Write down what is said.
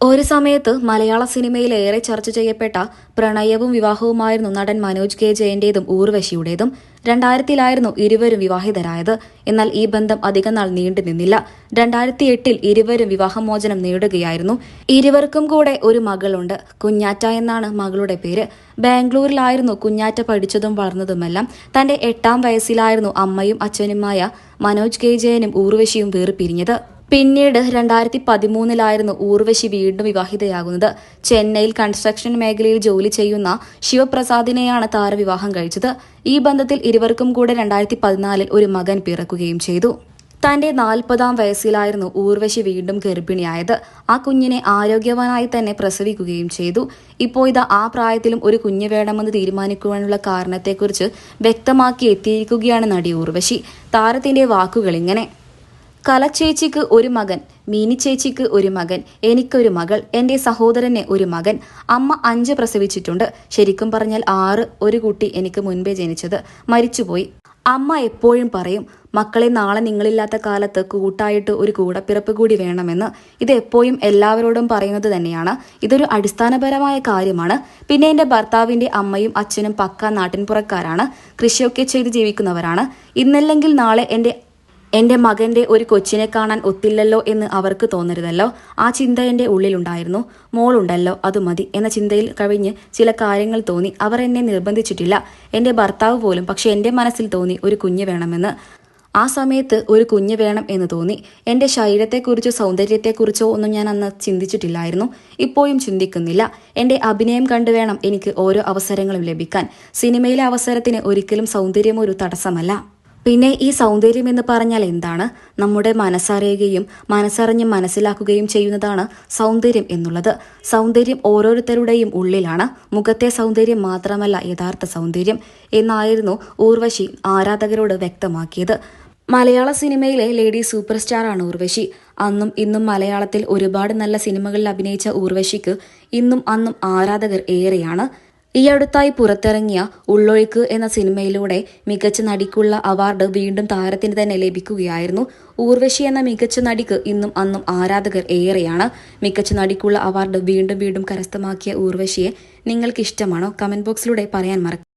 ഒരു സമയത്ത് മലയാള സിനിമയിൽ ഏറെ ചർച്ച ചെയ്യപ്പെട്ട പ്രണയവും വിവാഹവുമായിരുന്നു നടൻ മനോജ് കെ ജയന്റേതും ഊർവശിയുടേതും. രണ്ടായിരത്തിലായിരുന്നു ഇരുവരും വിവാഹിതരായത്. എന്നാൽ ഈ ബന്ധം അധികം നാൾ നീണ്ടു നിന്നില്ല. രണ്ടായിരത്തി എട്ടിൽ ഇരുവരും വിവാഹമോചനം നേടുകയായിരുന്നു. ഇരുവർക്കും കൂടെ ഒരു മകളുണ്ട്. കുഞ്ഞാറ്റ എന്നാണ് മകളുടെ പേര്. ബാംഗ്ലൂരിലായിരുന്നു കുഞ്ഞാറ്റ പഠിച്ചതും വളർന്നതുമെല്ലാം. തന്റെ എട്ടാം വയസ്സിലായിരുന്നു അമ്മയും അച്ഛനുമായ മനോജ് കെ ജയനും ഊർവശിയും വേർപിരിഞ്ഞത്. പിന്നീട് രണ്ടായിരത്തി പതിമൂന്നിലായിരുന്നു ഊർവശി വീണ്ടും വിവാഹിതയാകുന്നത്. ചെന്നൈയിൽ കൺസ്ട്രക്ഷൻ മേഖലയിൽ ജോലി ചെയ്യുന്ന ശിവപ്രസാദിനെയാണ് താരവിവാഹം കഴിച്ചത്. ഈ ബന്ധത്തിൽ ഇരുവർക്കും കൂടെ രണ്ടായിരത്തി പതിനാലിൽ ഒരു മകൻ പിറക്കുകയും ചെയ്തു. തന്റെ നാൽപ്പതാം വയസ്സിലായിരുന്നു ഊർവശി വീണ്ടും ഗർഭിണിയായത്. ആ കുഞ്ഞിനെ ആരോഗ്യവാനായി തന്നെ പ്രസവിക്കുകയും ചെയ്തു. ഇപ്പോൾ ഇതാ ആ പ്രായത്തിലും ഒരു കുഞ്ഞ് വേണമെന്ന് തീരുമാനിക്കുവാനുള്ള കാരണത്തെക്കുറിച്ച് വ്യക്തമാക്കി എത്തിയിരിക്കുകയാണ് നടി ഊർവശി. താരത്തിന്റെ വാക്കുകൾ ഇങ്ങനെ കലച്ചേച്ചിക്ക് ഒരു മകൻ മീനി ചേച്ചിക്ക് ഒരു മകൻ എനിക്കൊരു മകൾ എന്റെ സഹോദരന് ഒരു മകൻ അമ്മ അഞ്ച് പ്രസവിച്ചിട്ടുണ്ട്. ശരിക്കും പറഞ്ഞാൽ ആറ് ഒരു കുട്ടി എനിക്ക് മുൻപേ ജനിച്ചത്. മരിച്ചുപോയി. അമ്മ എപ്പോഴും പറയും മക്കളെ നാളെ നിങ്ങളില്ലാത്ത കാലത്ത് കൂട്ടായിട്ട് ഒരു കൂടപ്പിറപ്പ് കൂടി വേണമെന്ന്. ഇത് എപ്പോഴും എല്ലാവരോടും പറയുന്നത് തന്നെയാണ്. ഇതൊരു അടിസ്ഥാനപരമായ കാര്യമാണ്. പിന്നെ എന്റെ ഭർത്താവിന്റെ അമ്മയും അച്ഛനും പക്ക നാട്ടിൻപുറക്കാരാണ്. കൃഷിയൊക്കെ ചെയ്ത് ജീവിക്കുന്നവരാണ്. ഇന്നല്ലെങ്കിൽ നാളെ എന്റെ എന്റെ മകന്റെ ഒരു കൊച്ചിനെ കാണാൻ ഒത്തില്ലല്ലോ എന്ന് അവർക്ക് തോന്നരുതല്ലോ. ആ ചിന്ത എന്റെ ഉള്ളിലുണ്ടായിരുന്നു. മോളുണ്ടല്ലോ അത് മതി എന്ന ചിന്തയിൽ കഴിഞ്ഞ് ചില കാര്യങ്ങൾ തോന്നി. അവർ എന്നെ നിർബന്ധിച്ചിട്ടില്ല. എന്റെ ഭർത്താവ് പോലും പക്ഷെ എന്റെ മനസ്സിൽ തോന്നി ഒരു കുഞ്ഞ് വേണമെന്ന്. ആ സമയത്ത് ഒരു കുഞ്ഞ് വേണം എന്ന് തോന്നി. എന്റെ ശരീരത്തെക്കുറിച്ചോ സൗന്ദര്യത്തെക്കുറിച്ചോ ഒന്നും ഞാൻ അന്ന് ചിന്തിച്ചിട്ടില്ലായിരുന്നു. ഇപ്പോഴും ചിന്തിക്കുന്നില്ല. എന്റെ അഭിനയം കണ്ടു വേണം എനിക്ക് ഓരോ അവസരങ്ങളും ലഭിക്കാൻ. സിനിമയിലെ അവസരത്തിന് ഒരിക്കലും സൗന്ദര്യം ഒരു തടസ്സമല്ല. പിന്നെ ഈ സൗന്ദര്യം എന്ന് പറഞ്ഞാൽ എന്താണ്? നമ്മുടെ മനസ്സറിയുകയും മനസ്സറിഞ്ഞ് മനസ്സിലാക്കുകയും ചെയ്യുന്നതാണ് സൗന്ദര്യം എന്നുള്ളത്. സൗന്ദര്യം ഓരോരുത്തരുടെയും ഉള്ളിലാണ്. മുഖത്തെ സൗന്ദര്യം മാത്രമല്ല യഥാർത്ഥ സൗന്ദര്യം എന്നായിരുന്നു ഊർവശി ആരാധകരോട് വ്യക്തമാക്കിയത്. മലയാള സിനിമയിലെ ലേഡി സൂപ്പർ സ്റ്റാറാണ് ഊർവശി. അന്നും ഇന്നും മലയാളത്തിൽ ഒരുപാട് നല്ല സിനിമകളിൽ അഭിനയിച്ച ഊർവശിക്ക് ഇന്നും അന്നും ആരാധകർ ഏറെയാണ്. ഈ അടുത്തായി പുറത്തിറങ്ങിയ ഉള്ളൊഴുക്ക് എന്ന സിനിമയിലൂടെ മികച്ച നടിക്കുള്ള അവാർഡ് വീണ്ടും താരത്തിന് തന്നെ ലഭിക്കുകയായിരുന്നു. ഊർവശി എന്ന മികച്ച നടിക്ക് ഇന്നും അന്നും ആരാധകർ ഏറെയാണ്. മികച്ച നടിക്കുള്ള അവാർഡ് വീണ്ടും വീണ്ടും കരസ്ഥമാക്കിയ ഊർവശിയെ നിങ്ങൾക്ക് ഇഷ്ടമാണോ കമന്റ് ബോക്സിലൂടെ പറയാൻ മറക്കും